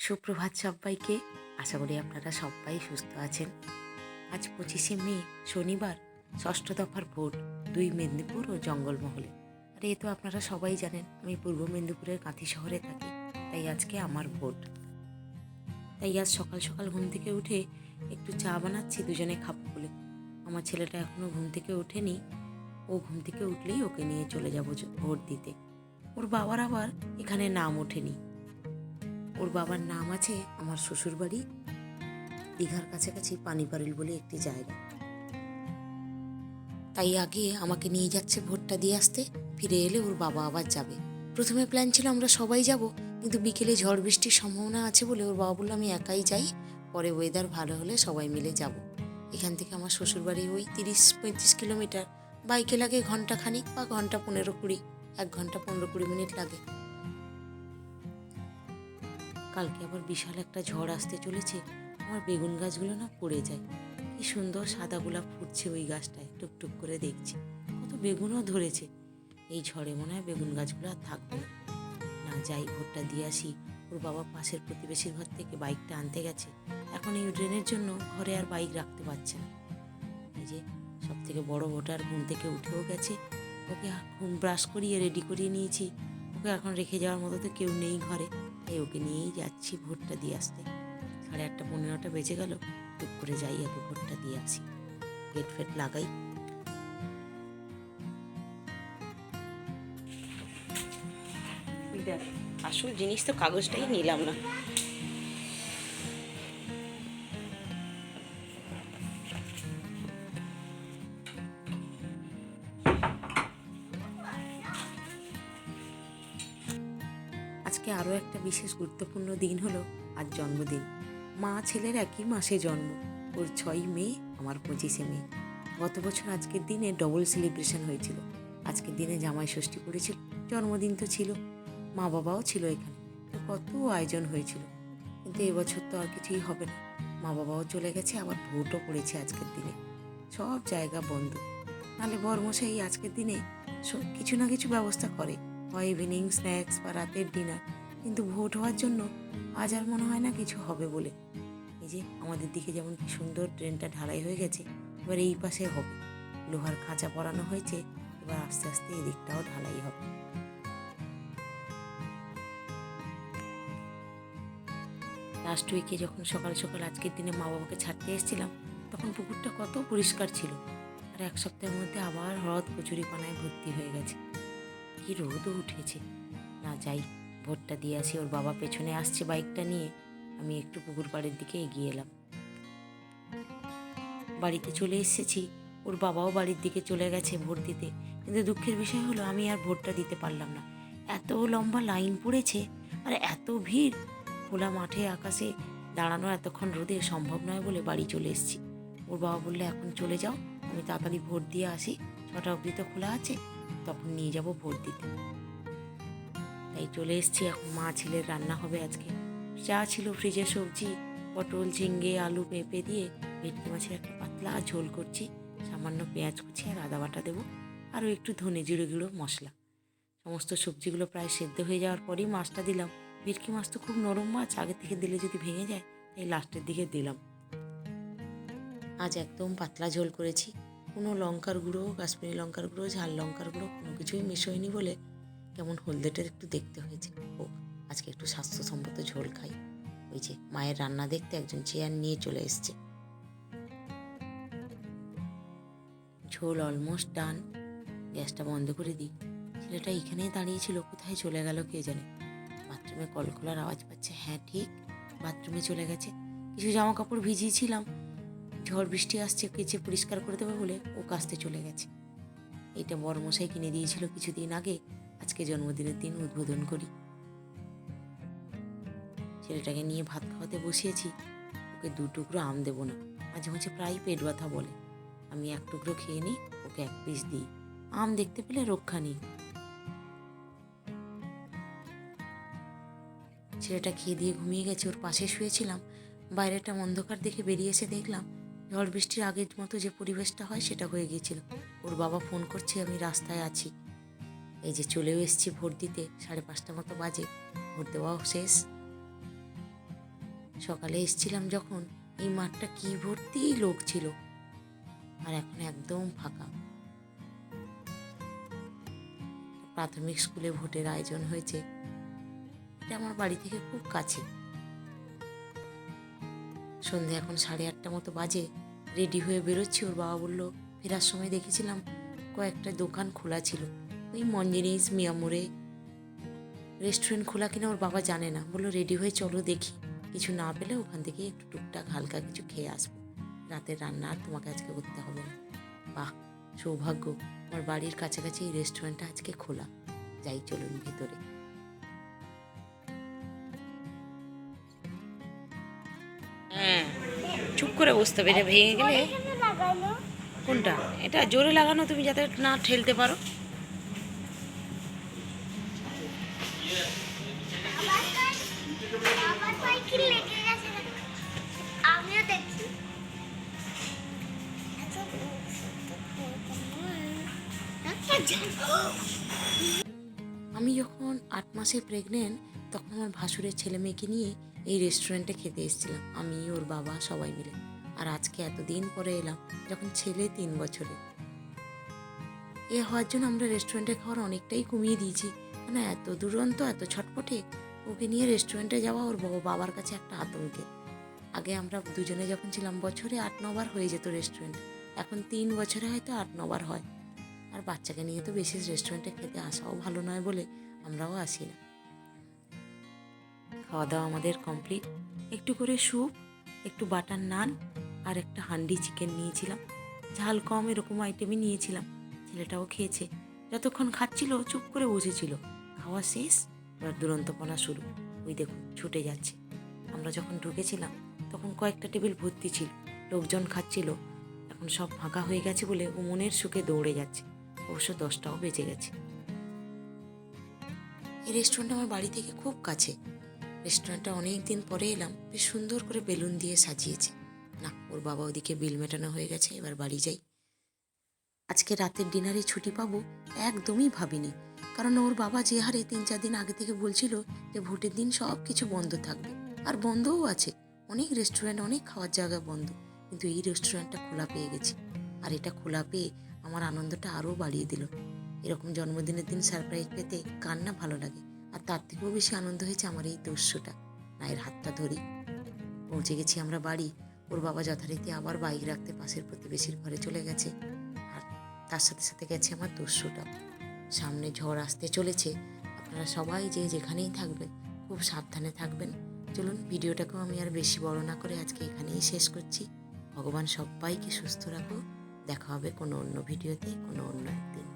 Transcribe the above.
সুপ্রভাত সবাইকে। আশা করি আপনারা সবাই সুস্থ আছেন। আজ পঁচিশে মে, শনিবার, ষষ্ঠ দফার ভোট, দুই মেদিনীপুর ও জঙ্গলমহলে। আর এ তো আপনারা সবাই জানেন, আমি পূর্ব মেদিনীপুরের কাঁথি শহরে থাকি, তাই আজকে আমার ভোট। তাই আজ সকাল সকাল ঘুম থেকে উঠে একটু চা বানাচ্ছি, দুজনে খাব বলে। আমার ছেলেটা এখনও ঘুম থেকে ওঠেনি। ও ঘুম থেকে উঠলেই ওকে নিয়ে চলে যাব ভোট দিতে। ওর বাবার আবার এখানে নাম ওঠেনি। ওর বাবার নাম আছে আমার শ্বশুর বাড়ি দীঘার কাছাকাছি পানিপারুল বলে একটি জায়গা। তাই আগে আমাকে নিয়ে যাচ্ছে ভোটটা দিয়ে আসতে, ফিরে এলে ওর বাবা আবার যাবে। প্রথমে প্ল্যান ছিল আমরা সবাই যাব, কিন্তু বিকেলে ঝড় বৃষ্টির সম্ভাবনা আছে বলে ওর বাবা বলল, আমি একাই যাই, পরে ওয়েদার ভালো হলে সবাই মিলে যাব। এখান থেকে আমার শ্বশুর বাড়ি ওই তিরিশ পঁয়ত্রিশ কিলোমিটার। বাইকে লাগে ঘণ্টা খানিক বা ঘণ্টা পনেরো কুড়ি, এক ঘণ্টা পনেরো কুড়ি মিনিট লাগে। কালকে আবার বিশাল একটা ঝড় আসতে চলেছে, আমার বেগুন গাছগুলো না পড়ে যায়। কি সুন্দর সাদা গোলাপ ফুটছে ওই গাছটায় টুকটুক করে দেখছি। কত বেগুনও ধরেছে। এই ঝড়ে মনে হয় বেগুন গাছগুলো আর থাকবে না। না, যাই ভোটটা দিয়ে আসি। ওর বাবা পাশের প্রতিবেশীর ঘর থেকে বাইকটা আনতে গেছে। এখন এই ড্রেনের জন্য ঘরে আর বাইক রাখতে পারছে না। এই যে সব থেকে বড় ভোটার ঘুম থেকে উঠেও গেছে। ওকে ঘুম ব্রাশ করিয়ে রেডি করিয়ে নিয়েছি। ওকে এখন রেখে যাওয়ার মতো তো কেউ নেই ঘরে। তাই ওকে নিয়েই যাচ্ছি ভোটটা দিয়ে আসতে। সাড়ে আটটা পনেরোটা বেজে গেল। টুক করে যাই ওকে ভোটটা দিয়ে আসি। গেট ফেট লাগাই। দেখ, আসল জিনিস তো কাগজটাই নিলাম না। আজকে আরও একটা বিশেষ গুরুত্বপূর্ণ দিন হলো আজ জন্মদিন। মা ছেলের একই মাসে জন্ম। ওর ছয় মে, আমার পঁচিশে মে। গত বছর আজকের দিনে ডবল সেলিব্রেশন হয়েছিল। আজকের দিনে জামাই ষষ্ঠী পড়েছিল, জন্মদিন তো ছিল। মা বাবাও ছিল এখানে। কত আয়োজন হয়েছিল। কিন্তু এবছর তো আর কিছুই হবে না। মা বাবাও চলে গেছে, আবার ভোটও পড়েছে আজকের দিনে। সব জায়গা বন্ধ। নাহলে বরমশাই আজকের দিনে সব কিছু না কিছু ব্যবস্থা করে। হয় ইভিনিং স্ন্যাক্স বা রাতের ডিনার কিন্তু ভোট হওয়ার জন্য আজ আর মনে হয় না কিছু হবে বলে। এই যে আমাদের দিকে যেমন কি সুন্দর ট্রেনটা ঢালাই হয়ে গেছে, এবার এই পাশে হবে। লোহার খাঁচা পরানো হয়েছে, এবার আস্তে আস্তে এদিকটাও ঢালাই হবে। লাস্ট উইকে যখন সকাল সকাল আজকের দিনে মা বাবাকে ছাড়তে এসেছিলাম, তখন পুকুরটা কত পরিষ্কার ছিল। আর এক সপ্তাহের মধ্যে আবার হ্রদ কচুরি পানায় ভর্তি হয়ে গেছে। কি রোদও উঠেছে। না যাই ভোটটা দিয়ে আসি, ওর বাবা পেছনে আসছে বাইকটা নিয়ে। আমি একটু পুকুর পাড়ের দিকে এগিয়ে এলাম। বাড়িতে চলে এসেছি, ওর বাবাও বাড়ির দিকে চলে গেছে ভোট দিতে। কিন্তু দুঃখের বিষয় হলো, আমি আর ভোটটা দিতে পারলাম না। এত লম্বা লাইন পড়েছে, আর এত ভিড়। খোলা মাঠে, আকাশে দাঁড়ানো এতক্ষণ রোদে সম্ভব নয় বলে বাড়ি চলে এসেছি। ওর বাবা বললে, এখন চলে যাও, আমি তাড়াতাড়ি ভোট দিয়ে আসি। ছটা অবধি তো খোলা আছে, তখন নিয়ে যাব ভোট দিতে। তাই চলে এসেছি। এখন মা ছেলের রান্না হবে আজকে। যা ছিল ফ্রিজে সবজি, পটল ঝিঙ্গে আলু পেঁপে দিয়ে ভেটকি মাছের একটা পাতলা ঝোল করছি। সামান্য পেঁয়াজ কুচি আর আদা বাটা দেবো। আরও একটু ধনে জিরে গুঁড়ো মশলা। সমস্ত সবজিগুলো প্রায় সেদ্ধ হয়ে যাওয়ার পরেই মাছটা দিলাম। ভেটকি মাছ তো খুব নরম মাছ, আগে থেকে দিলে যদি ভেঙে যায়, তাই লাস্টের দিকে দিলাম। আজ একদম পাতলা ঝোল করেছি। কোনো লঙ্কার গুঁড়ো, কাশ্মীরি লঙ্কার গুঁড়ো, ঝাল লঙ্কার গুঁড়ো কোনো কিছুই মিশোয়নি বলে কেমন হলদেটা একটু দেখতে হয়েছে। ও, আজকে একটু স্বাস্থ্যসম্মত ঝোল খাই। ওই যে মায়ের রান্না দেখতে একজন চেয়ার নিয়ে চলে এসছে। ঝোল অলমোস্ট ডান গ্যাসটা বন্ধ করে দিই। ছেলেটা এখানেই দাঁড়িয়েছিল, কোথায় চলে গেল কে জানে। বাথরুমে কল খোলার আওয়াজ পাচ্ছে হ্যাঁ ঠিক, বাথরুমে চলে গেছে। কিছু জামা কাপড় ভিজিয়েছিলাম। ঝড় বৃষ্টি আসছে, কেচে পরিষ্কার করে দেবে বলে ও কাচতে চলে গেছে। এটা বড় মশাই কিনে দিয়েছিল কিছুদিন আগে। আজকে জন্মদিনের দিন উদ্বোধন করি। ছেলেটাকে নিয়ে ভাত খাওয়াতে বসিয়েছি। ওকে দু টুকরো আম দেবো না। মাঝে মাঝে প্রায় পেট ব্যথা বলে। আমি এক টুকরো খেয়ে নিই, ওকে এক পিস দিই। আম দেখতে পেলে রক্ষা নেই। ছেলেটা খেয়ে দিয়ে ঘুমিয়ে গেছে, ওর পাশে শুয়েছিলাম। বাইরেটা অন্ধকার দেখে বেরিয়ে এসে দেখলাম, ঝড় বৃষ্টির আগের মতো যে পরিবেশটা হয় সেটা হয়ে গিয়েছিল। ওর বাবা ফোন করছে, আমি রাস্তায় আছি। এই যে চলেও এসেছি ভোট দিতে, সাড়ে পাঁচটা মতো বাজে, ভোট দেওয়াও শেষ। সকালে এসছিলাম যখন, এই মাঠটা কি ভর্তি লোক ছিল, আর এখন একদম ফাঁকা। প্রাথমিক স্কুলে ভোটের আয়োজন হয়েছে, এটা আমার বাড়ি থেকে খুব কাছে। সন্ধে এখন সাড়ে আটটা মতো বাজে, রেডি হয়ে বেরোচ্ছি, ওর বাবা বলল, ফেরার সময় দেখেছিলাম কয়েকটা দোকান খোলা ছিল। ওই মঞ্জিনিস মিয়ামোড়ে রেস্টুরেন্ট খোলা কিনা ওর বাবা জানে না। বলল রেডি হয়ে চলো দেখি। কিছু না পেলে ওখান থেকে একটু টুকটাক হালকা কিছু খেয়ে আসব। রাতের রান্না আর তোমাকে আজকে করতে হবে না। বাহ সৌভাগ্য। আমার বাড়ির কাছাকাছি এই রেস্টুরেন্টটা আজকে খোলা। যাই চলুন ভিতরে। হ্যাঁ চুপ করে বসতে হবে। এটা ভেঙে গেলে কোনটা? এটা জোরে লাগানো তুমি যাতে না ঠেলতে পারো। আমি যখন আট মাসে প্রেগনেন্ট তখন আমার ভাসুরের ছেলে মেয়েকে নিয়ে এই রেস্টুরেন্টে খেতে এসেছিলাম, আমি, ওর বাবা, সবাই মিলে। আর আজকে এতদিন পরে এলাম, যখন ছেলে তিন বছরে এ হওয়ার জন্য আমরা রেস্টুরেন্টে খাওয়ার অনেকটাই কমিয়ে দিয়েছি। কেন এত দুরন্ত, এত ছটপটে? ওকে নিয়ে রেস্টুরেন্টে যাওয়া ওর বাবা- বাবার কাছে একটা আতঙ্কে। আগে আমরা দুজনে যখন ছিলাম, বছরে আট, নবার হয়ে যেত রেস্টুরেন্ট এখন তিন বছরে হয়তো আট, নবার হয়। আর বাচ্চাকে নিয়ে তো বেশি রেস্টুরেন্টে খেতে আসাও ভালো নয় বলে আমরাও আসি না। খাওয়া দাওয়া আমাদের কমপ্লিট একটু করে স্যুপ একটু বাটার নান আর একটা হান্ডি চিকেন নিয়েছিলাম। ঝাল কম এরকম আইটেমই নিয়েছিলাম। ছেলেটাও খেয়েছে। যতক্ষণ খাচ্ছিল, চুপ করে বসেছিল। খাওয়া শেষ, এবার দুরন্তপনা শুরু। ওই দেখুন, ছুটে যাচ্ছে। আমরা যখন ঢুকেছিলাম, তখন কয়েকটা টেবিল ভর্তি ছিল। লোকজন খাচ্ছিল। এখন সব ফাঁকা হয়ে গেছে বলে ও মনের সুখে দৌড়ে যাচ্ছে। অবশ্য দশটাও বেজে গেছে। এই রেস্টুরেন্ট আমার বাড়ি থেকে খুব কাছে। রেস্টুরেন্টটা অনেক দিন পরে এলাম। বেশ সুন্দর করে বেলুন দিয়ে সাজিয়েছে। না, ওর বাবা ওদিকে বিল মেটানো হয়ে গেছে, এবার বাড়ি যাই। আজকে রাতের ডিনারে ছুটি পাবো একদমই ভাবিনি। কারণ ওর বাবা যে হারে তিন চার দিন আগে থেকে বলছিল যে ভোটের দিন সব কিছু বন্ধ থাকবে। আর বন্ধও আছে। অনেক রেস্টুরেন্ট অনেক খাওয়ার জায়গা বন্ধ। কিন্তু এই রেস্টুরেন্টটা খোলা পেয়ে গেছি। আর এটা খোলা পেয়ে আমার আনন্দটা আরও বাড়িয়ে দিল। এরকম জন্মদিনের দিন সারপ্রাইজ পেতে কার না ভালো লাগে, আর তার থেকেও বেশি আনন্দ হয়েছে আমার এই দস্যুটা। নায়ের হাতটা ধরি। পৌঁছে গেছি আমরা বাড়ি। ওর বাবা যথারীতি আবার বাইক রাখতে পাশের প্রতিবেশীর ঘরে চলে গেছে, আর তার সাথে সাথে গেছে আমার দস্যুটা। সামনে ঝড় আসতে চলেছে। আপনারা সবাই যে যেখানেই থাকবেন, খুব সাবধানে থাকবেন। চলুন, ভিডিওটাকেও আমি আর বেশি বড় না করে আজকে এখানেই শেষ করছি। ভগবান সবাইকে সুস্থ রাখো দেখা হবে কোনো অন্য ভিডিওতে কোনো অন্য একদিন।